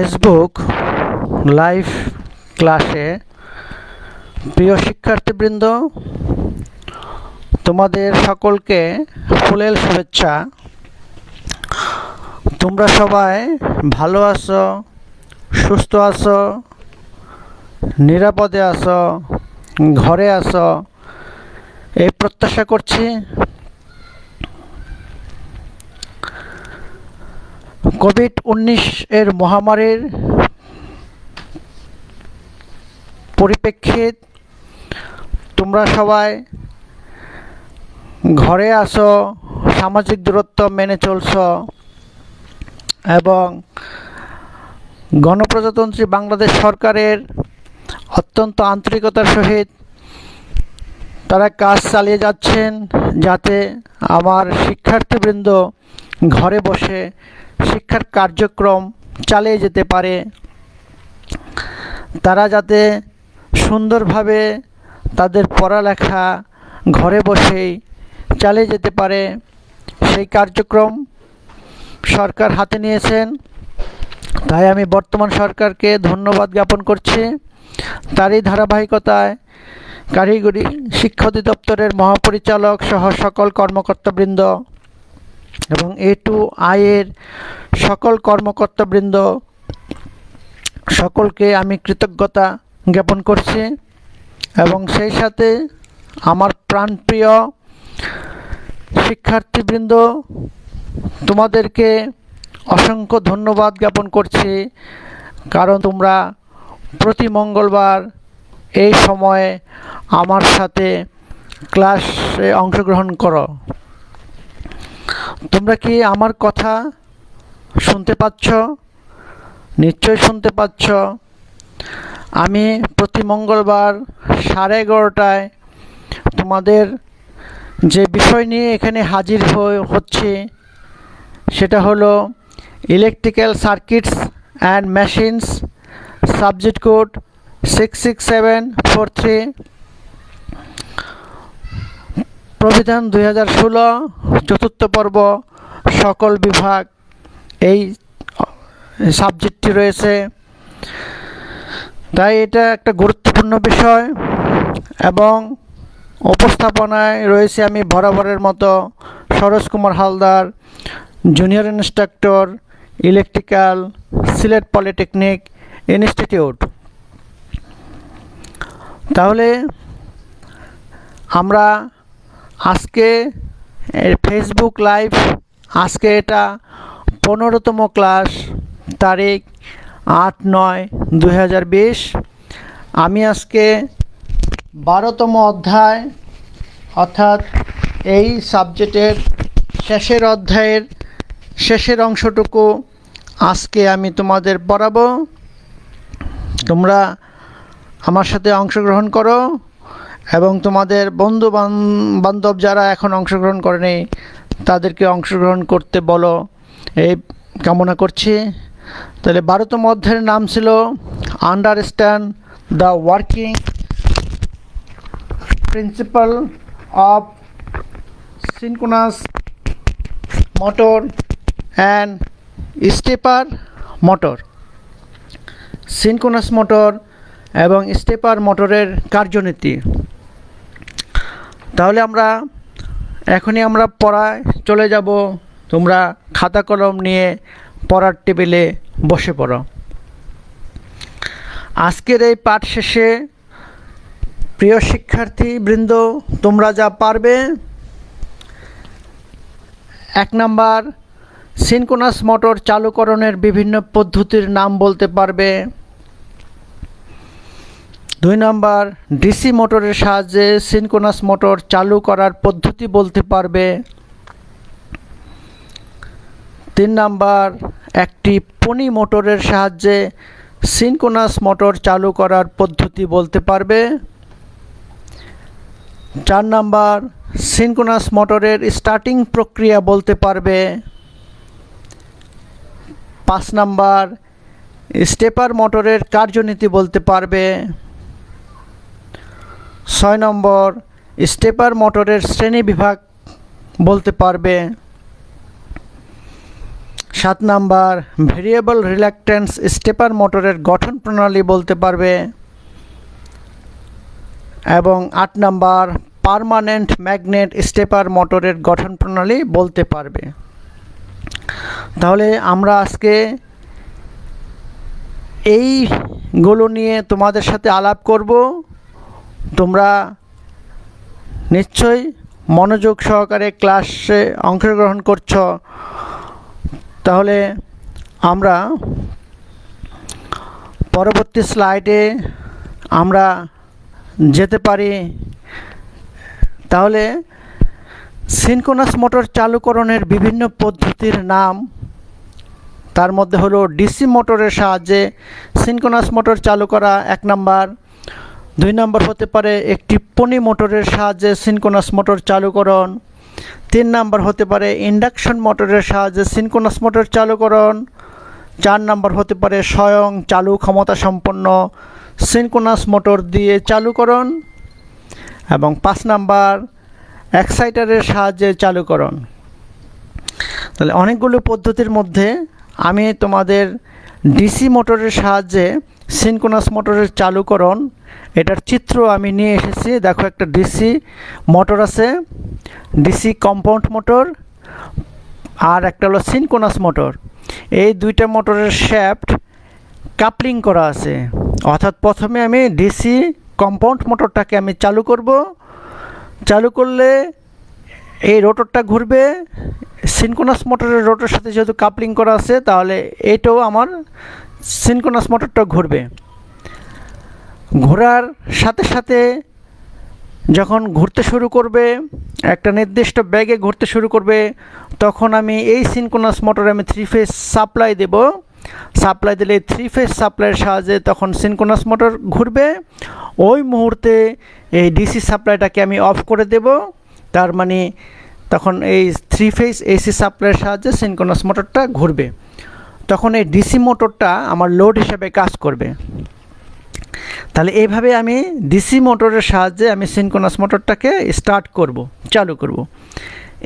Facebook live ক্লাসে প্রিয় শিক্ষার্থীবৃন্দ, তোমাদের সকলকে ফুলেল শুভেচ্ছা। তোমরা সবাই ভালো আছো, সুস্থ আছো, নিরাপদে আছো, ঘরে আছো, এই প্রত্যাশা করছি কোভিড উনিশ এর মহামারীর পরিপ্রেক্ষিত তোমরা সবাই ঘরে আসো সামাজিক দূরত্ব মেনে চলছ এবং গণপ্রজাতন্ত্রী বাংলাদেশ সরকারের অত্যন্ত আন্তরিকতার সহিত তারা কাজ চালিয়ে যাচ্ছেন যাতে আমার শিক্ষার্থীবৃন্দ ঘরে বসে শিক্ষার কার্যক্রম চালিয়ে যেতে পারে। তারা যাতে সুন্দরভাবে তাদের পড়ালেখা ঘরে বসেই চালিয়ে যেতে পারে, সেই কার্যক্রম সরকার হাতে নিয়েছেন। তাই আমি বর্তমান সরকারকে ধন্যবাদ জ্ঞাপন করছি। তারই ধারাবাহিকতায় কারিগরি শিক্ষা অধিদপ্তরের মহাপরিচালক সহ সকল কর্মকর্তাবৃন্দ এবং এ টু আইয়ের সকল কর্মকর্তাবৃন্দ, সকলকে আমি কৃতজ্ঞতা জ্ঞাপন করছি। এবং সেই সাথে আমার প্রাণপ্রিয় শিক্ষার্থীবৃন্দ, তোমাদেরকে অসংখ্য ধন্যবাদ জ্ঞাপন করছি। কারণ তোমরা প্রতি মঙ্গলবার এই সময়ে আমার সাথে ক্লাসে অংশগ্রহণ করো। তোমরা কি আমার কথা শুনতে পাচ্ছ? নিশ্চয় শুনতে পাচ্ছ। আমি প্রতি মঙ্গলবার সাড়ে এগারোটায় তোমাদের যে বিষয় নিয়ে এখানে হাজির হচ্ছে, সেটা হলো electrical circuits and machines subject code six six seven four three প্রবিধান দুই হাজার ষোলো, চতুর্থ পর্ব, সকল বিভাগ এই সাবজেক্টটি রয়েছে। তাই এটা একটা গুরুত্বপূর্ণ বিষয় এবং উপস্থাপনায় রয়েছে আমি বরাবরের মতো Saroj Kumar Haldar junior instructor electrical Sylhet polytechnic institute তাহলে আমরা আজকে ফেসবুক লাইভ আজকে এটা পনেরোতম ক্লাস তারিখ আট নয় দুই আমি আজকে বারোতম অধ্যায়, অর্থাৎ এই সাবজেক্টের শেষের অধ্যায়ের শেষের অংশটুকু আজকে আমি তোমাদের পড়াবো। তোমরা আমার সাথে অংশগ্রহণ করো। এবং তোমাদের বন্ধু বান্ধব যারা এখন অংশগ্রহণ করেনি, তাদেরকে অংশগ্রহণ করতে বলো। এই কামনা করছি। তাহলে বারোতম অধ্যায়ের নাম ছিল understand the working principle of synchronous motor and stepper motor synchronous motor এবং স্টেপার মোটরের কার্যনীতি। তাহলে আমরা এখনই আমরা পড়ায় চলে যাব। তোমরা খাতা কলম নিয়ে পড়ার টেবিলে বসে পড়ো। আজকের এই পাঠ শেষে প্রিয় শিক্ষার্থী বৃন্দ তোমরা যা পারবে। এক নাম্বার, সিনকোনাস মোটর চালুকরণের বিভিন্ন পদ্ধতির নাম বলতে পারবে। দুই নম্বর, ডিসি মোটরের সাহায্যে সিনকোনাস মোটর চালু করার পদ্ধতি বলতে পারবে। তিন নাম্বার, একটি পনি মোটরের সাহায্যে সিনকোনাস মোটর চালু করার পদ্ধতি বলতে পারবে। চার নাম্বার সিনকোনাস মোটরের স্টার্টিং প্রক্রিয়া বলতে পারবে। পাঁচ নাম্বার, স্টেপার মোটরের কার্যনীতি বলতে পারবে। ছয় নম্বর, স্টেপার মোটরের শ্রেণি বিভাগ বলতে পারবে। সাত নাম্বার ভেরিয়েবল রিল্যাক্টেন্স স্টেপার মোটরের গঠন প্রণালী বলতে পারবে। এবং আট নাম্বার পার্মানেন্ট ম্যাগনেট স্টেপার মোটরের গঠন প্রণালী বলতে পারবে। তাহলে আমরা আজকে এইগুলো নিয়ে তোমাদের সাথে আলাপ করব। তোমরা নিশ্চয়ই মনোযোগ সহকারে ক্লাসে অংশগ্রহণ করছ। তাহলে আমরা পরবর্তী স্লাইডে আমরা যেতে পারি। তাহলে সিনকোনাস মোটর চালুকরণের বিভিন্ন পদ্ধতির নাম, তার মধ্যে হলো ডিসি মোটরের সাহায্যে সিনকোনাস মোটর চালু করা এক নাম্বার। দুই নম্বর হতে পারে একটি পনি মোটরের সাহায্যে সিনকোনাস মোটর চালুকরণ। তিন নাম্বার হতে পারে ইন্ডাকশন মোটরের সাহায্যে সিনকোনাস মোটর চালুকরণ। চার নাম্বার হতে পারে স্বয়ং চালু ক্ষমতা সম্পন্ন সিনকোনাস মোটর দিয়ে চালুকরণ। এবং পাঁচ নাম্বার এক্সাইটারের সাহায্যে চালুকরণ। তাহলে অনেকগুলো পদ্ধতির মধ্যে আমি তোমাদের ডিসি মোটরের সাহায্যে সিনকোনাস মোটরের চালুকরণ। এটার চিত্র আমি নিয়ে এসেছি। দেখো একটা ডিসি মোটর আছে। ডিসি কম্পাউন্ড মোটর আর একটা হলো সিনকোনাস মোটর। এই দুইটা মোটরের শ্যাফট কাপলিং করা আছে। অর্থাৎ প্রথমে আমি ডিসি কম্পাউন্ড মোটরটাকে আমি চালু করব। চালু করলে এই রোটরটা ঘুরবে। সিনকোনাস মোটরের রোটরের সাথে যেহেতু কাপলিং করা আছে, তাহলে এটাও আমার সিনকোনাস মোটরটা ঘুরবে। ঘোরার সাথে সাথে যখন ঘুরতে শুরু করবে, একটা নির্দিষ্ট ব্যাগে ঘুরতে শুরু করবে, তখন আমি এই সিনকোনাস মোটরে আমি থ্রি ফেজ সাপ্লাই দেব। সাপ্লাই দিলে থ্রি ফেজ সাপ্লাইয়ের সাহায্যে তখন সিনকোনাস মোটর ঘুরবে। ওই মুহূর্তে এই ডিসি সাপ্লাইটাকে আমি অফ করে দেব। তার মানে তখন এই থ্রি ফেজ এসি সাপ্লাইয়ের সাহায্যে সিনকোনাস মোটরটা ঘুরবে। তখন এই ডিসি মোটরটা আমার লোড হিসাবে কাজ করবে। তাহলে এইভাবে আমি ডিসি মোটরের সাহায্যে আমি সিনকোনাস মোটরটাকে স্টার্ট করব, চালু করব।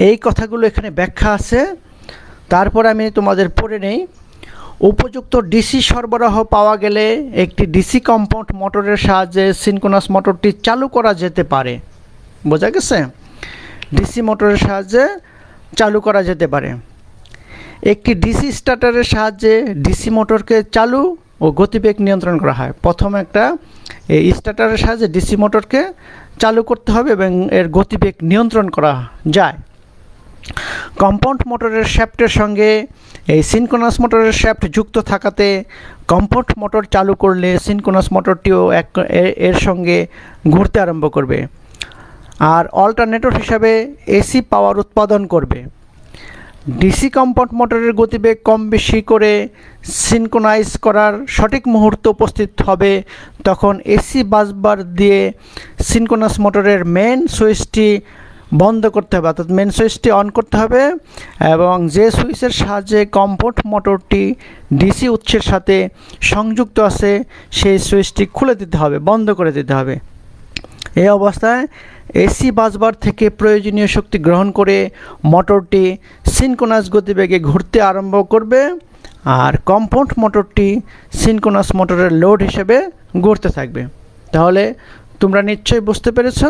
এই কথাগুলো এখানে ব্যাখ্যা আছে। তারপর আমি তোমাদের পড়ে নেই। উপযুক্ত ডিসি সরবরাহ পাওয়া গেলে একটি ডিসি কম্পাউন্ড মোটরের সাহায্যে সিনকোনাস মোটরটি চালু করা যেতে পারে। বোঝা গেছে? ডিসি মোটরের সাহায্যে চালু করা যেতে পারে। একটি ডিসি স্টার্টারের সাহায্যে ডিসি মোটরকে চালু ও গতিবেগ নিয়ন্ত্রণ করা হয়। প্রথম একটা এই স্টার্টারের সাহায্যে ডিসি মোটরকে চালু করতে হবে এবং এর গতিবেগ নিয়ন্ত্রণ করা যায়। কম্পাউন্ড মোটরের শ্যাফটের সঙ্গে এই সিনকোনাস মোটরের শ্যাফট যুক্ত থাকাতে কম্পাউন্ড মোটর চালু করলে সিনকোনাস মোটরটিও এক এর সঙ্গে ঘুরতে আরম্ভ করবে। আর অল্টারনেটর হিসাবে এসি পাওয়ার উৎপাদন করবে। ডিসি কম্পাউন্ড মোটরের গতিবেগ কম বেশি করে সিনকোনাইজ করার সঠিক মুহূর্ত উপস্থিত হবে তখন এসি বাসবার দিয়ে সিনকোনাস মোটরের মেন সুইচটি বন্ধ করতে হবে। অর্থাৎ মেন সুইচটি অন করতে হবে এবং যে সুইচের সাহায্যে কম্পাউন্ড মোটরটি ডিসি উৎসের সাথে সংযুক্ত আছে, সেই সুইচটি খুলে দিতে হবে, বন্ধ করে দিতে হবে। এই অবস্থায় এসি বাসবার থেকে প্রয়োজনীয় শক্তি গ্রহণ করে মোটরটি সিনকোনাস গতিবেগে ঘুরতে আরম্ভ করবে আর কম্পাউন্ড মোটরটি সিনকোনাস মোটরের লোড হিসেবে ঘুরতে থাকবে। তাহলে তোমরা নিশ্চয়ই বুঝতে পেরেছ।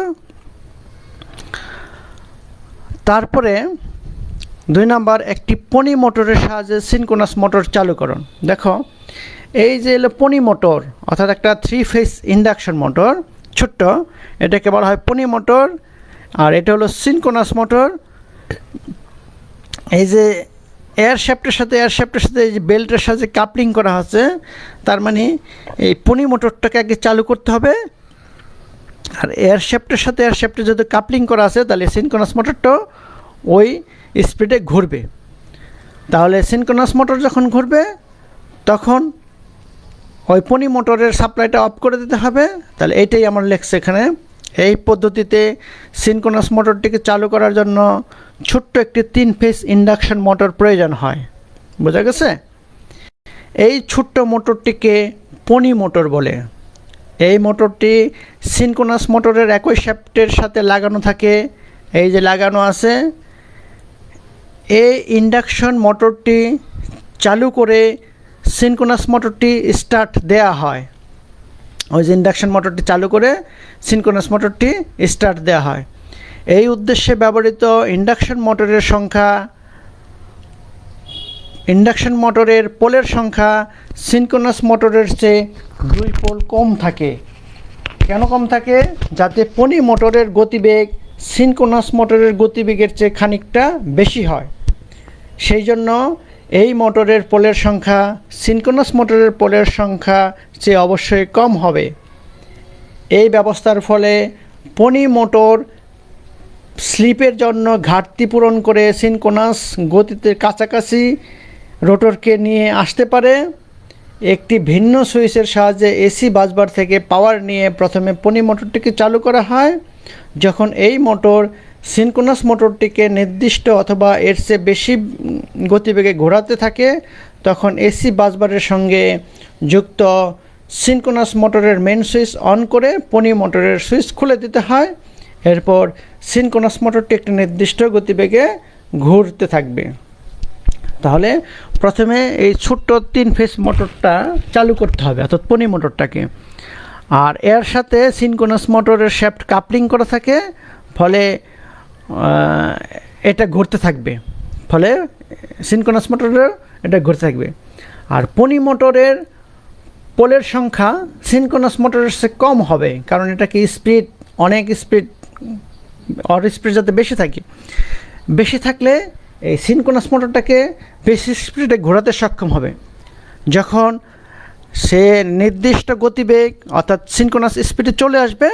তারপরে দুই নাম্বার, একটি পনি মোটরের সাহায্যে সিনকোনাস মোটর চালুকরণ দেখো, এই যে এলো পনি মোটর, অর্থাৎ একটা থ্রি ফেস ইন্ডাকশন মোটর ছোট্ট, এটাকে বলা হয় পনি মোটর, আর এটা হলো সিনকোনাস মোটর। এই যে এয়ার শ্যাফটের সাথে এয়ার শ্যাফটের সাথে এই যে বেল্টের সাথে কাপলিং করা আছে তার মানে এই পনি মোটরটাকে আগে চালু করতে হবে। আর এয়ার শ্যাফটের সাথে এয়ার শ্যাফটে যদি কাপলিং করা আছে, তাহলে সিনকোনাস মোটরটাও ওই স্পিডে ঘুরবে। তাহলে সিনকোনাস মোটর যখন ঘুরবে, তখন ওই পনি মোটরের সাপ্লাইটা অফ করে দিতে হবে। তাহলে এইটাই আমার লেখছে এখানে। এই পদ্ধতিতে সিনকোনাস মোটরটিকে চালু করার জন্য ছোট্ট একটি তিন ফেস ইন্ডাকশন মোটর প্রয়োজন হয়। বোঝা গেছে? এই ছোট্ট মোটরটিকে পনি মোটর বলে। এই মোটরটি সিনকোনাস মোটরের একই শ্যাফটের সাথে লাগানো থাকে। এই যে লাগানো আছে, এই ইন্ডাকশন মোটরটি চালু করে সিনকোনাস মোটরটি স্টার্ট দেয়া হয়। ওই যে ইন্ডাকশন মোটরটি চালু করে সিনকোনাস মোটরটি স্টার্ট দেওয়া হয়। এই উদ্দেশ্যে ব্যবহৃত ইন্ডাকশন মোটরের সংখ্যা, ইন্ডাকশন মোটরের পোলের সংখ্যা সিনকোনাস মোটরের চেয়ে দুই পোল কম থাকে। কেন কম থাকে? যাতে পনি মোটরের গতিবেগ সিনকোনাস মোটরের গতিবেগের চেয়ে খানিকটা বেশি হয়। সেই জন্য এই মোটরের পোলের সংখ্যা, সিনকোনাস মোটরের পোলের সংখ্যা চেয়ে অবশ্যই কম হবে। এই ব্যবস্থার ফলে পনি মোটর স্লিপের জন্য ঘাটতি পূরণ করে সিনকোনাস গতিতে কাছাকাছি রোটরকে নিয়ে আসতে পারে। একটি ভিন্ন সুইচের সাহায্যে এসি বাসবার থেকে পাওয়ার নিয়ে প্রথমে পনি মোটরটিকে চালু করা হয়। যখন এই মোটর সিনকোনাস মোটরটিকে নির্দিষ্ট অথবা এর চেয়ে বেশি গতিবেগে ঘোরাতে থাকে, তখন এসি বাসবারের সঙ্গে যুক্ত সিনকোনাস মোটরের মেন সুইচ অন করে পনি মোটরের সুইচ খুলে দিতে হয়। এরপর সিনকোনাস মোটরটি একটি নির্দিষ্ট গতিবেগে ঘুরতে থাকবে। তাহলে প্রথমে এই ছোট্ট তিন ফেস মোটরটা চালু করতে হবে, অর্থাৎ পনি মোটরটাকে। আর এর সাথে সিনকোনাস মোটরের শ্যাফট কাপলিং করা থাকে, ফলে এটা ঘুরতে থাকবে। ফলে সিনকোনাস মোটরের এটা ঘুরতে থাকবে। আর পনি মোটরের পোলের সংখ্যা সিনকোনাস মোটরের চেয়ে কম হবে, কারণ এটা কি স্পিড, অনেক স্পিড অর স্পিড যাতে বেশি থাকে। বেশি থাকলে এই সিনকোনাস মোটরটাকে বেশি স্পিডে ঘোরাতে সক্ষম হবে। যখন সে নির্দিষ্ট গতিবেগ, অর্থাৎ সিনকোনাস স্পিডে চলে আসবে,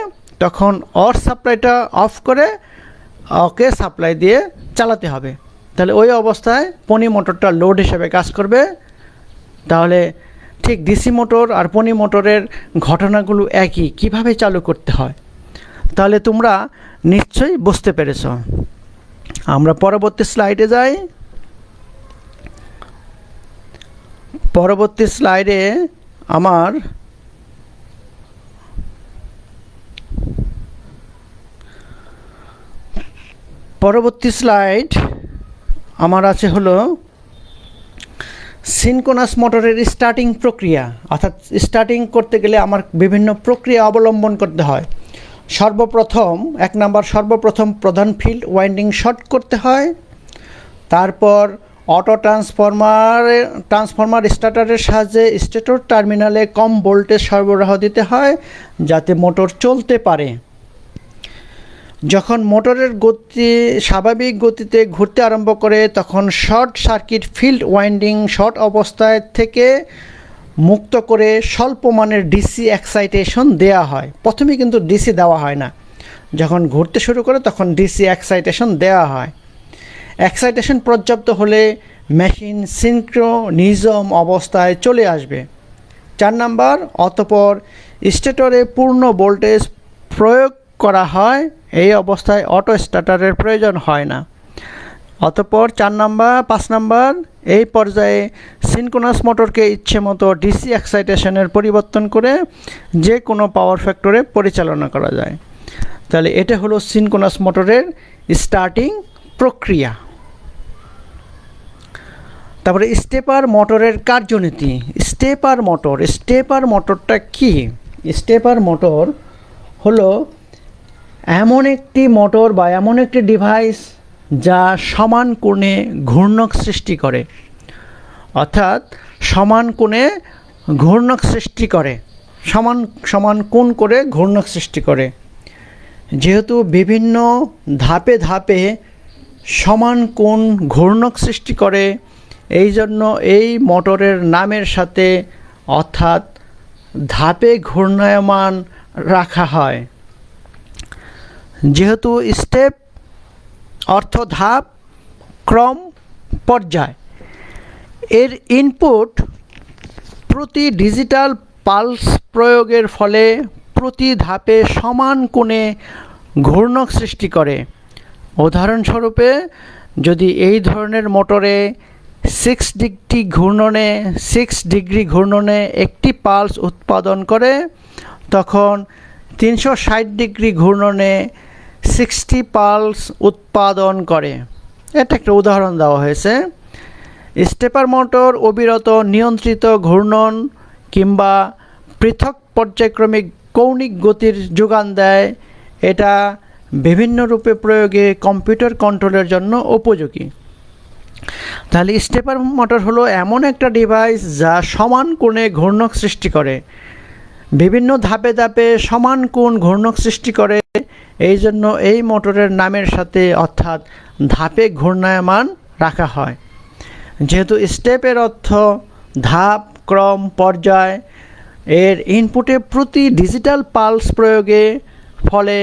তখন অর সাপ্লাইটা অফ করে ওকে সাপ্লাই দিয়ে চালাতে হবে। তাহলে ওই অবস্থায় পনি মোটরটা লোড হিসেবে কাজ করবে। তাহলে ঠিক ডিসি মোটর আর পনি মোটরের ঘটনাগুলো একই, কীভাবে চালু করতে হয়? তাহলে তোমরা নিশ্চয়ই বুঝতে পেরেছ। আমরা পরবর্তী স্লাইডে যাই। পরবর্তী স্লাইডে আমার পরবর্তী স্লাইড আমার আছে হলো সিনকোনাস মোটরের স্টার্টিং প্রক্রিয়া। অর্থাৎ স্টার্টিং করতে গেলে আমার বিভিন্ন প্রক্রিয়া অবলম্বন করতে হয়। সর্বপ্রথম, এক নাম্বার সর্বপ্রথম প্রধান ফিল্ড ওয়াইন্ডিং শর্ট করতে হয়। তারপর অটো ট্রান্সফরমার ট্রান্সফরমার স্টার্টারের সাহায্যে স্টেটর টার্মিনালে কম ভোল্টেজ সরবরাহ দিতে হয়, যাতে মোটর চলতে পারে। যখন মোটরের গতি, স্বাভাবিক গতিতে ঘুরতে আরম্ভ করে, তখন short circuit field winding short অবস্থায় থেকে মুক্ত করে স্বল্প মানের ডিসি এক্সাইটেশন দেওয়া হয়। প্রথমে কিন্তু ডিসি দেওয়া হয় না। যখন ঘুরতে শুরু করে, তখন ডিসি এক্সাইটেশন দেওয়া হয়। এক্সাইটেশন পর্যাপ্ত হলে মেশিন সিনক্রোনিজম অবস্থায় চলে আসবে। চার নাম্বার, অতপর স্টেটরে পূর্ণ ভোল্টেজ প্রয়োগ করা হয়, এই অবস্থায় অটো স্টার্টারের প্রয়োজন হয় না। অতপর চার নাম্বার, পাঁচ নাম্বার, এই পর্যায়ে সিনকোনাস মোটরকে ইচ্ছে মতো ডিসি এক্সাইটেশনের পরিবর্তন করে যে কোনো পাওয়ার ফ্যাক্টরে পরিচালনা করা যায়। তাহলে এটা হলো সিনকোনাস মোটরের স্টার্টিং প্রক্রিয়া। তারপরে স্টেপার মোটরের কার্যনীতি। স্টেপার মোটর স্টেপার মোটরটা কি? স্টেপার মোটর হলো এমন একটি মোটর বা এমন একটি ডিভাইস যা সমান কোণে ঘূর্ণক সৃষ্টি করে, অর্থাৎ সমান কোণে ঘূর্ণক সৃষ্টি করে, সমান সমান কোণ করে ঘূর্ণক সৃষ্টি করে। যেহেতু বিভিন্ন ধাপে ধাপে সমান কোণ ঘূর্ণক সৃষ্টি করে, এই জন্য এই মোটরের নামের সাথে অর্থাৎ ধাপে ঘূর্ণায়মান রাখা হয়। যেহেতু স্টেপ অর্থ ধাপ, ক্রম, পর্যায়। এর ইনপুট প্রতি ডিজিটাল পালস প্রয়োগের ফলে প্রতি ধাপে সমান কোণে ঘূর্ণক সৃষ্টি করে। উদাহরণস্বরূপে, যদি এই ধরনের মোটরে সিক্স ডিগ্রি ঘূর্ণনে সিক্স ডিগ্রি ঘূর্ণনে একটি পালস উৎপাদন করে, তখন তিনশো ষাট ডিগ্রি ঘূর্ণনে সিক্সটি পালস উৎপাদন করে। এটা একটা উদাহরণ দেওয়া হয়েছে। স্টেপার মোটর অবিরত নিয়ন্ত্রিত ঘূর্ণন কিংবা পৃথক পর্যায়ক্রমিক কৌণিক গতির যোগান দেয়। এটা বিভিন্ন রূপে প্রয়োগে কম্পিউটার কন্ট্রোলের জন্য উপযোগী। তাহলে স্টেপার মোটর হলো এমন একটা ডিভাইস যা সমান কোণে ঘূর্ণক সৃষ্টি করে। বিভিন্ন ধাপে ধাপে সমান কোণ ঘূর্ণক সৃষ্টি করে এই জন্য এই মোটরের নামের সাথে অর্থাৎ ধাপে ঘূর্ণায়মান রাখা হয়। যেহেতু স্টেপের অর্থ ধাপ, ক্রম, পর্যায়, এর ইনপুটে প্রতি ডিজিটাল পালস প্রয়োগে ফলে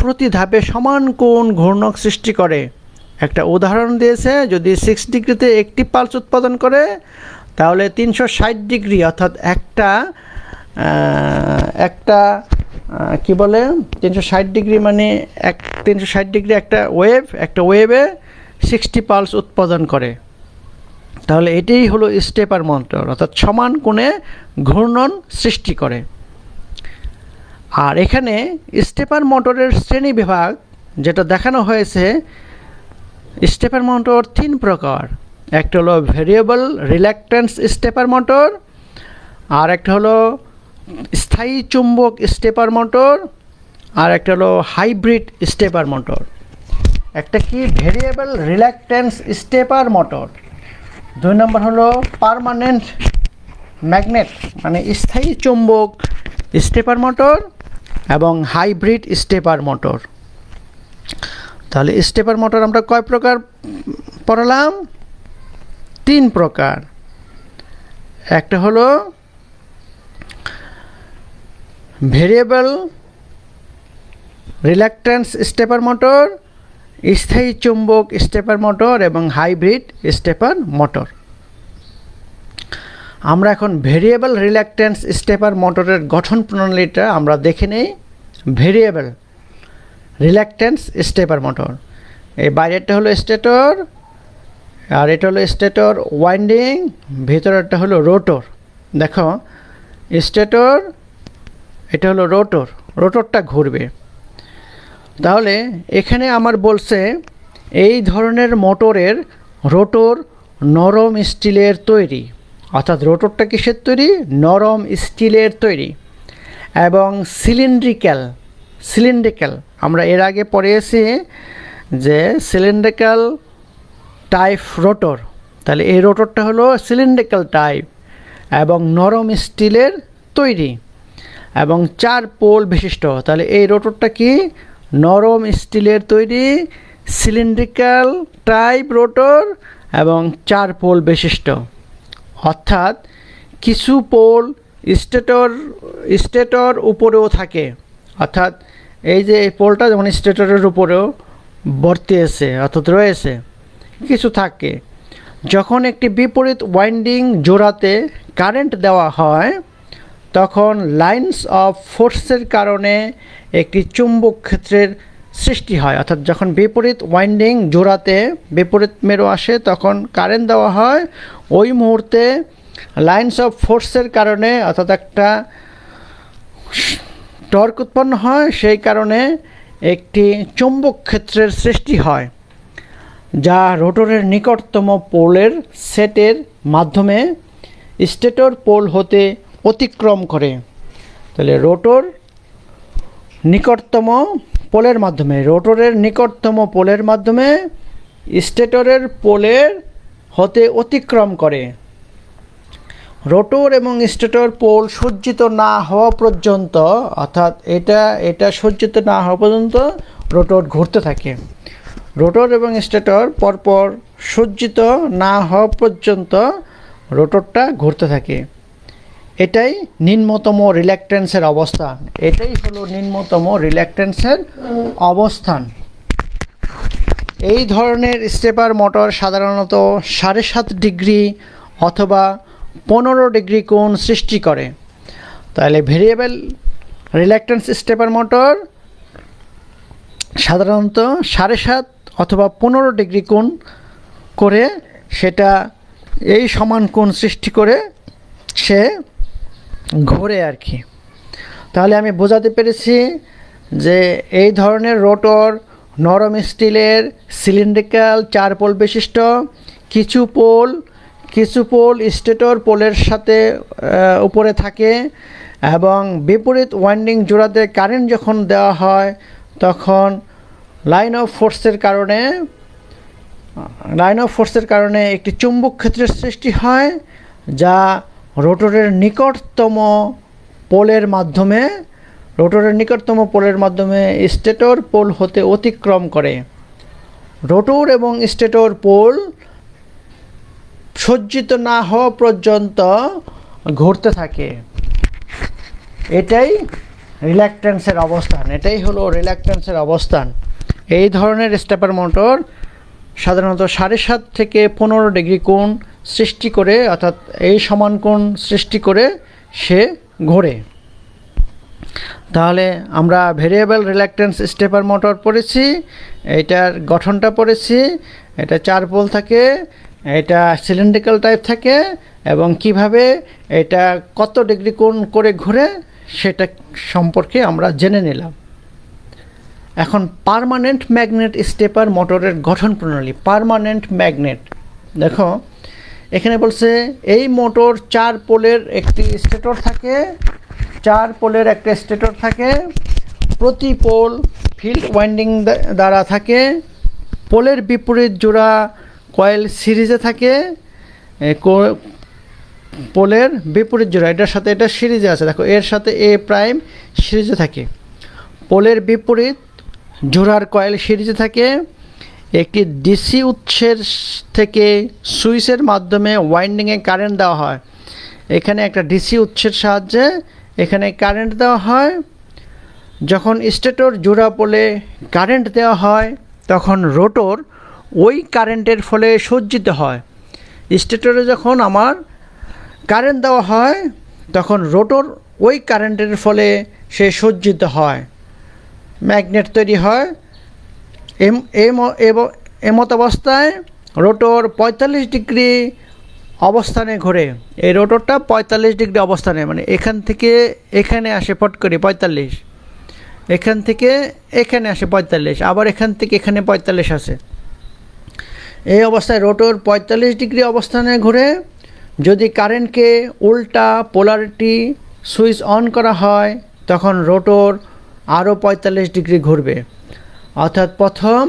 প্রতি ধাপে সমান কোণ ঘূর্ণক সৃষ্টি করে। একটা উদাহরণ দিয়েছে, যদি সিক্স ডিগ্রিতে একটি পালস উৎপাদন করে, তাহলে তিনশো ষাট ডিগ্রি, অর্থাৎ একটা একটা কি বলে, তিনশো ষাট ডিগ্রি মানে এক, তিনশো ষাট ডিগ্রি একটা ওয়েভ একটা ওয়েভে সিক্সটি পালস উৎপাদন করে। তাহলে এটাই হলো স্টেপার মন্ত্র, অর্থাৎ সমান কোণে ঘূর্ণন সৃষ্টি করে। আর এখানে স্টেপার মোটরের শ্রেণি বিভাগ যেটা দেখানো হয়েছে স্টেপার মোটর তিন প্রকার। একটা হলো ভেরিয়েবল রিল্যাক্টেন্স স্টেপার মোটর আর একটা হলো স্থায়ী চুম্বক স্টেপার মোটর আর একটা হলো হাইব্রিড স্টেপার মোটর। একটা কি ভেরিয়েবল রিল্যাক্টেন্স স্টেপার মোটর। দুই নম্বর হলো পার্মানেন্ট ম্যাগনেট মানে স্থায়ী চুম্বক স্টেপার মোটর এবং হাইব্রিড স্টেপার মোটর। তাহলে স্টেপার মোটর আমরা কয় প্রকার পড়ালাম? তিন প্রকার। একটা হলো ভেরিয়েবল রিল্যাক্টেন্স স্টেপার মোটর, স্থায়ী চুম্বক স্টেপার মোটর এবং হাইব্রিড স্টেপার মোটর। আমরা এখন ভেরিয়েবল রিল্যাক্টেন্স স্টেপার মোটরের গঠন প্রণালীটা আমরা দেখে নেই। Variable reluctance stepper motor. এই বাইরেরটা হলো স্টেটর, আর এটা হলো স্টেটর ওয়াইন্ডিং, ভিতরেরটা হলো রোটর। দেখো, স্টেটর এটা হলো রোটর, রোটরটা ঘুরবে। তাহলে এখানে আমার বলছে, এই ধরনের মোটরের রোটর নরম স্টিলের তৈরি। অর্থাৎ রোটরটা কিসের তৈরি? নরম স্টিলের তৈরি। এবং সিলিন্ড্রিক্যাল সিলিন্ড্রিক্যাল, আমরা এর আগে পড়েছি যে সিলিন্ড্রিক্যাল টাইপ রোটর। তাহলে এই রোটরটা হলো সিলিন্ড্রিক্যাল টাইপ এবং নরম স্টিলের তৈরি। এবং চার পোল বিশিষ্ট। তাহলে এই রোটরটা কি? নরম স্টিলের তৈরি সিলিন্ড্রিক্যাল টাইপ রোটর এবং চার পোল বিশিষ্ট। অর্থাৎ কিছু পোল স্টেটর স্টেটর উপরেও থাকে। অর্থাৎ এই যে এই পোলটা যেমন স্টেটরের উপরেও ভর্তি আছে, অর্থাৎ রয়েছে, কিছু থাকে। যখন একটি বিপরীত ওয়াইন্ডিং জোড়াতে কারেন্ট দেওয়া হয় তখন লাইন্স অফ ফোর্সের কারণে একটি চুম্বক ক্ষেত্রের সৃষ্টি হয়। অর্থাৎ যখন বিপরীত ওয়াইন্ডিং জোড়াতে বিপরীত মেরু আসে, তখন কারেন্ট দেওয়া হয়। ওই মুহূর্তে লাইন্স অফ ফোর্সের কারণে অর্থাৎ একটা টর্ক উৎপন্ন হয়, সেই কারণে একটি চুম্বক ক্ষেত্রের সৃষ্টি হয়, যা রোটরের নিকটতম পোলের সেটের মাধ্যমে স্টেটর পোল হতে অতিক্রম করে। তাহলে রোটর নিকটতম পোলের মাধ্যমে, রোটরের নিকটতম পোলের মাধ্যমে স্টেটরের পোলের হতে অতিক্রম করে। রোটর এবং স্টেটর পোল সজ্জিত না হওয়া পর্যন্ত, অর্থাৎ এটা এটা সজ্জিত না হওয়া পর্যন্ত রোটর ঘুরতে থাকে। রোটর এবং স্টেটর পরপর সজ্জিত না হওয়া পর্যন্ত রোটরটা ঘুরতে থাকে। এটাই নিম্নতম রিল্যাক্টেন্সের অবস্থান। এটাই হলো নিম্নতম রিল্যাক্টেন্সের অবস্থান। এই ধরনের স্টেপার মোটর সাধারণত সাড়ে সাত ডিগ্রি অথবা পনেরো ডিগ্রি কোণ সৃষ্টি করে। তাহলে ভেরিয়েবল রিল্যাক্টেন্স স্টেপার মোটর সাধারণত সাড়ে সাত অথবা পনেরো ডিগ্রি কোণ করে সেটা এই সমান কোণ সৃষ্টি করে সে ঘোরে আর কি। তাহলে আমি বোঝাতে পেরেছি যে এই ধরনের রোটর নরম স্টিলের সিলিন্ড্রিক্যাল চার পোল বিশিষ্ট, কিছু পোল কিছু পোল স্টেটর পোলের সাথে উপরে থাকে এবং বিপরীত ওয়াইন্ডিং জোড়াতে কারেন্ট যখন দেওয়া হয়, তখন লাইন অফ ফোর্সের কারণে, লাইন অফ ফোর্সের কারণে একটি চুম্বক ক্ষেত্রের সৃষ্টি হয়, যা রোটরের নিকটতম পোলের মাধ্যমে, রোটরের নিকটতম পোলের মাধ্যমে স্টেটর পোল হতে অতিক্রম করে। রোটর এবং স্টেটর পোল সজ্জিত না হওয়া পর্যন্ত ঘুরতে থাকে। এটাই রিল্যাক্টেন্সের অবস্থান, এটাই হলো রিল্যাক্টেন্সের অবস্থান। এই ধরনের স্টেপার মোটর সাধারণত সাড়ে সাত থেকে পনেরো ডিগ্রি কোণ সৃষ্টি করে, অর্থাৎ এই সমান কোণ সৃষ্টি করে সে ঘোরে। তাহলে আমরা ভেরিয়েবল রিল্যাক্টেন্স স্টেপার মোটর পড়েছি এটার গঠনটা পড়েছি, এটা চার পোল থাকে, এটা সিলিন্ড্রিক্যাল টাইপ থাকে, এবং কীভাবে এটা কত ডিগ্রি কোণ করে ঘুরে সেটা সম্পর্কে আমরা জেনে নিলাম। এখন পারমানেন্ট ম্যাগনেট স্টেপার মোটরের গঠন প্রণালী পার্মানেন্ট ম্যাগনেট দেখো এখানে বলছে, এই মোটর চার পোলের একটি স্টেটর থাকে, চার পোলের একটা স্টেটর থাকে, প্রতি পোল ফিল্ড ওয়াইন্ডিং দ্বারা থাকে, পোলের বিপরীত জোড়া কয়েল সিরিজে থাকে পোলের বিপরীত জোড়া, এটার সাথে এটা সিরিজে আছে, দেখো, এর সাথে এ প্রাইম সিরিজে থাকে। পোলের বিপরীত জোড়ার কয়েল সিরিজে থাকে একটি ডিসি উৎসের থেকে সুইচের মাধ্যমে ওয়াইন্ডিংয়ে কারেন্ট দেওয়া হয়। এখানে একটা ডিসি উৎসের সাহায্যে এখানে কারেন্ট দেওয়া হয়। যখন স্টেটর জোড়া পোলে কারেন্ট দেওয়া হয়, তখন রোটর ওই কারেন্টের ফলে সজ্জিত হয়। স্টেটরে যখন আমার কারেন্ট দেওয়া হয়, তখন রোটর ওই কারেন্টের ফলে সে সজ্জিত হয়। ম্যাগনেট তৈরি হয়। এমত অবস্থায় রোটর পঁয়তাল্লিশ ডিগ্রি অবস্থানে ঘোরে। এই রোটরটা পঁয়তাল্লিশ ডিগ্রি অবস্থানে মানে এখান থেকে এখানে আসে পট করে পঁয়তাল্লিশ। এখান থেকে এখানে আসে পঁয়তাল্লিশ, আবার এখান থেকে এখানে পঁয়তাল্লিশ আসে। এই অবস্থায় রোটর পঁয়তাল্লিশ ডিগ্রি অবস্থানে ঘুরে। যদি কারেন্টকে উল্টা পোলারিটি সুইচ অন করা হয়, তখন রোটর আরও পঁয়তাল্লিশ ডিগ্রি ঘুরবে। অর্থাৎ প্রথম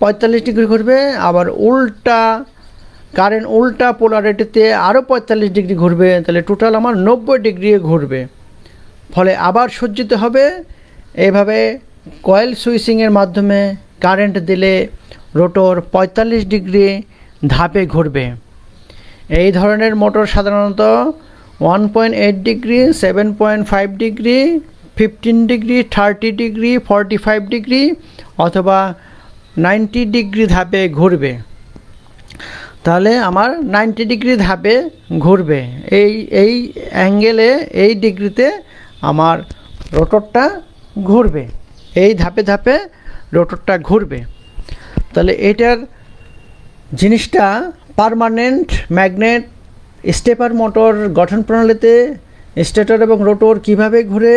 পঁয়তাল্লিশ ডিগ্রি ঘুরবে, আবার উল্টা কারেন্ট উল্টা পোলারিটিতে আরও পঁয়তাল্লিশ ডিগ্রি ঘুরবে, তাহলে টোটাল আমার নব্বই ডিগ্রি ঘুরবে। ফলে আবার সজ্জিত হবে এইভাবে কয়েল সুইচিংয়ের মাধ্যমে কারেন্ট দিলে রোটর পঁয়তাল্লিশ ডিগ্রি ধাপে ঘুরবে। এই ধরনের মোটর সাধারণত one point eight degree seven point five degree fifteen degree thirty degree forty five degree অথবা নাইনটি ডিগ্রি ধাপে ঘুরবে। তাহলে আমার নাইনটি ডিগ্রি ধাপে ঘুরবে। এই এই অ্যাঙ্গেলে এই ডিগ্রিতে আমার রোটরটা ঘুরবে। এই ধাপে ধাপে রোটরটা ঘুরবে। তাহলে এটার জিনিসটা পার্মানেন্ট ম্যাগনেট স্টেপার মোটর গঠন প্রণালীতে স্টেটর এবং রোটর কীভাবে ঘুরে?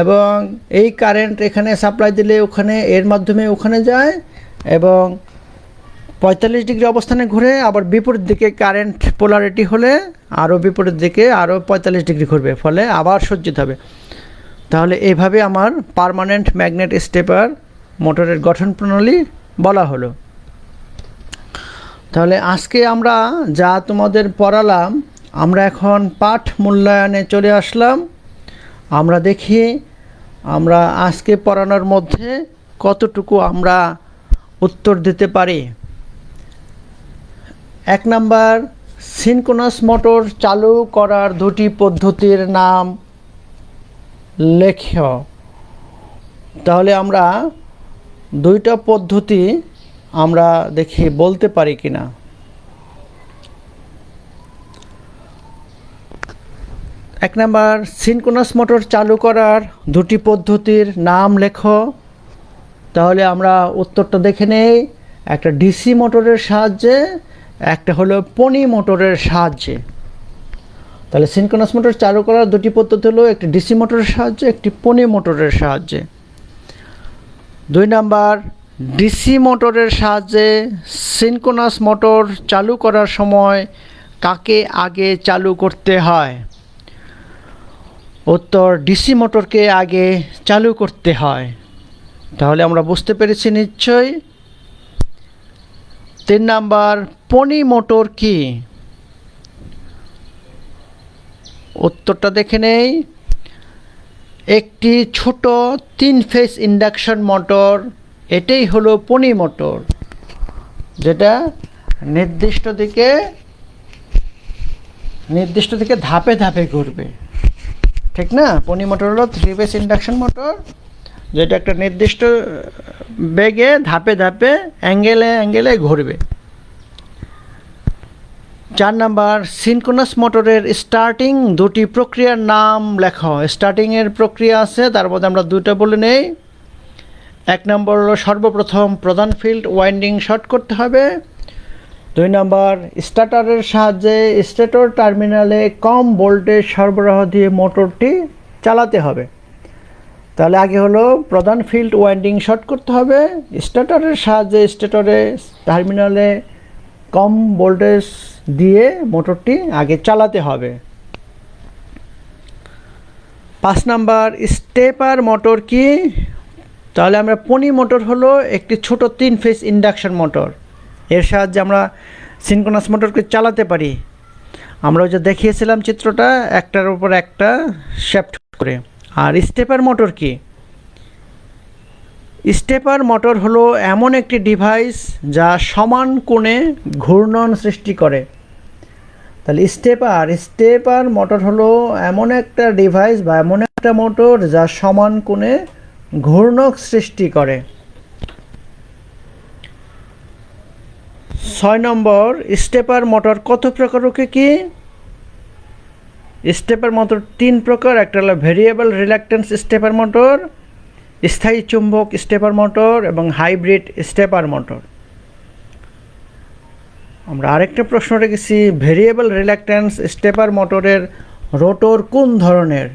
এবং এই কারেন্ট এখানে সাপ্লাই দিলে ওখানে, এর মাধ্যমে ওখানে যায় এবং পঁয়তাল্লিশ ডিগ্রি অবস্থানে ঘুরে আবার বিপরীত দিকে কারেন্ট পোলারিটি হলে আরও বিপরীত দিকে আরও পঁয়তাল্লিশ ডিগ্রি ঘুরবে, ফলে আবার সজ্জিত হবে। তাহলে এইভাবে আমার পার্মানেন্ট ম্যাগনেট স্টেপার মোটরের গঠন প্রণালী বলা হলো। তাহলে আজকে আমরা যা তোমাদের পড়ালাম, আমরা এখন পাঠ মূল্যায়নে চলে আসলাম। আমরা দেখি, আমরা আজকে পড়ানোর মধ্যে কতটুকু আমরা উত্তর দিতে পারি? এক নাম্বার সিনকোনাস মোটর চালু করার দুটি পদ্ধতির নাম লেখ তাহলে আমরা দুইটা পদ্ধতি আমরা দেখি বলতে পারি কিনা? এক নাম্বার সিনকোনাস মোটর চালু করার দুটি পদ্ধতির নাম লেখো। তাহলে আমরা উত্তরটা দেখে নেই। একটা ডিসি মোটরের সাহায্যে, একটা হলো পনি মোটরের সাহায্যে। তাহলে সিনকোনাস মোটর চালু করার দুটি পদ্ধতি হলো, একটি ডিসি মোটরের সাহায্যে, একটি পনি মোটরের সাহায্যে। দুই নাম্বার ডিসি মোটরের সাহায্যে সিনকোনাস মোটর চালু করার সময় কাকে আগে চালু করতে হয়? উত্তর ডিসি মোটরকে আগে চালু করতে হয়। তাহলে আমরা বুঝতে পেরেছি নিশ্চয়ই। তিন নাম্বার, পনি মোটর কি? উত্তরটা দেখে নেই। একটি ছোট তিন ফেস ইন্ডাকশন মোটর, এটাই হলো পনি মোটর, যেটা নির্দিষ্ট দিকে নির্দিষ্ট দিকে ধাপে ধাপে ঘুরবে। ঠিক না? পনি মোটর হলো থ্রি ফেস ইন্ডাকশন মোটর যেটা একটা নির্দিষ্ট বেগে ধাপে ধাপে অ্যাঙ্গেলে অ্যাঙ্গেলে ঘুরবে। চার নাম্বার সিনকোনাস মোটরের স্টার্টিং দুটি প্রক্রিয়ার নাম লেখো স্টার্টিংয়ের প্রক্রিয়া আছে, তার মধ্যে আমরা দুটো বলে নেই। এক নম্বর হলো সর্বপ্রথম প্রধান ফিল্ড ওয়াইন্ডিং শর্ট করতে হবে। দুই নম্বর, স্টার্টারের সাহায্যে স্টেটর টার্মিনালে কম ভোল্টেজ সরবরাহ দিয়ে মোটরটি চালাতে হবে। তাহলে আগে হলো প্রধান ফিল্ড ওয়াইন্ডিং শর্ট করতে হবে। স্টার্টারের সাহায্যে স্টেটরে টার্মিনালে কম ভোল্টেজ দিয়ে মোটরটি আগে চালাতে হবে। পাঁচ নাম্বার, স্টেপার মোটর কি? তাহলে আমরা পনি মোটর হলো একটি ছোট তিন ফেস ইন্ডাকশন মোটর। এর সাহায্যে আমরা সিনকোনাস মোটরকে চালাতে পারি। আমরা যে দেখিয়েছিলাম চিত্রটা, একটার উপর একটা শেফট করে। আর স্টেপার মোটর কি? স্টেপার মোটর হলো এমন একটি ডিভাইস যা সমান কোণে ঘূর্ণন সৃষ্টি করে। তাহলে স্টেপার স্টেপার মোটর হলো এমন একটা ডিভাইস বা এমন একটা মোটর যা সমান কোণে ঘূর্ণক সৃষ্টি করে। ছয় নম্বর, স্টেপার মোটর কত প্রকারকে কি? স্টেপার মোটর তিন প্রকার, একটা হলো ভেরিয়েবল রিল্যাক্টেন্স স্টেপার মোটর স্থায়ী চুম্বক স্টেপার মোটর এবং হাইব্রিড স্টেপার মোটর আমরা আরেকটা প্রশ্ন রেখেছি ভেরিয়েবল রিল্যাক্টেন্স স্টেপার মোটরের রোটর কোন ধরনের?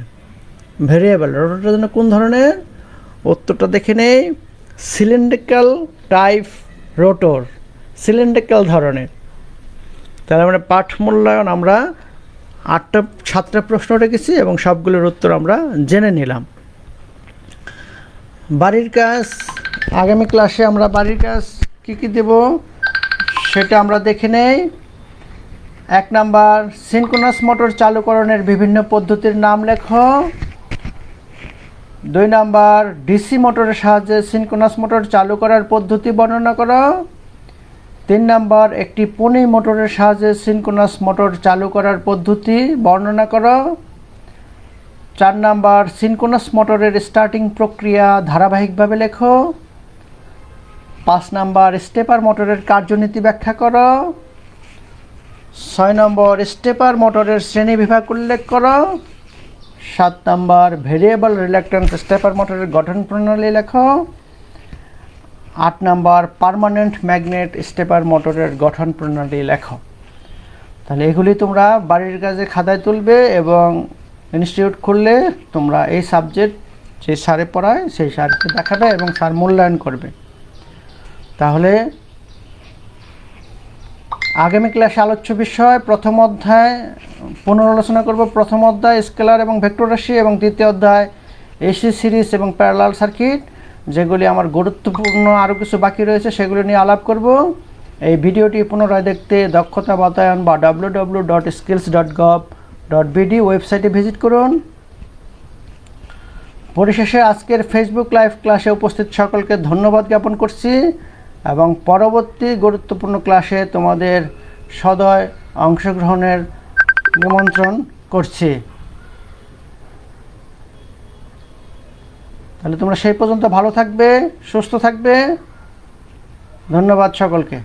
ভেরিয়েবল রোটরটা জন্য কোন ধরনের? উত্তরটা দেখে নেই সিলিন্ড্রিক্যাল টাইপ রোটর সিলিন্ড্রিক্যাল ধরনের। তাহলে আমরা পাঠ মূল্যায়ন আমরা আটটা, সাতটা প্রশ্ন রেখেছি এবং সবগুলোর উত্তর আমরা জেনে নিলাম। বাড়ির কাজ, আগামী ক্লাসে আমরা বাড়ির কাজ কী কী দেব সেটা আমরা দেখে নেই। এক নাম্বার সিনকোনাস মোটর চালুকরণের বিভিন্ন পদ্ধতির নাম লেখো। দুই নাম্বার, ডিসি মোটরের সাহায্যে সিনকোনাস মোটর চালু করার পদ্ধতি বর্ণনা করো। তিন নাম্বার, একটি পনি মোটরের সাহায্যে সিনকোনাস মোটর চালু করার পদ্ধতি বর্ণনা করো। চার নাম্বার, সিনকোনাস মোটরের স্টার্টিং প্রক্রিয়া ধারাবাহিকভাবে লেখো। পাঁচ নাম্বার স্টেপার মোটরের কার্যনীতি ব্যাখ্যা করো। ছয় নম্বর স্টেপার মোটরের শ্রেণি বিভাগ উল্লেখ করো। সাত নাম্বার ভেরিয়েবল রিল্যাক্টেন্স স্টেপার মোটরের গঠন প্রণালী লেখো। আট নাম্বার পার্মানেন্ট ম্যাগনেট স্টেপার মোটরের গঠন প্রণালী লেখো। তাহলে এগুলি তোমরা বাড়ির কাজে খাতায় তুলবে এবং ইনস্টিটিউট খুললে তোমরা এই সাবজেক্ট যে স্যারে পড়ায় সেই স্যারকে দেখাবে এবং স্যার মূল্যায়ন করবে। তাহলে আগামী ক্লাসে আলোচ্য বিষয়, প্রথম অধ্যায়, পুনরালোচনা করব প্রথম অধ্যায়, স্কেলার এবং ভেক্টর রাশি এবং দ্বিতীয় অধ্যায়, এসি সিরিজ এবং প্যারালাল সার্কিট। যেগুলি আমার গুরুত্বপূর্ণ আরও কিছু বাকি রয়েছে, সেগুলো নিয়ে আলাপ করব। এই ভিডিওটি পুনরায় দেখতে দক্ষতা বাতায়ন বা W W dot skills dot gov dot BD ওয়েবসাইটে ভিজিট করুন। পরিশেষে আজকের ফেসবুক লাইভ ক্লাসে উপস্থিত সকলকে ধন্যবাদ জ্ঞাপন করছি এবং পরবর্তী গুরুত্বপূর্ণ ক্লাসে তোমাদের সদয় অংশগ্রহণের নিমন্ত্রণ করছি। তাহলে তোমরা সেই পর্যন্ত ভালো থাকবে সুস্থ থাকবে। ধন্যবাদ সকলকে।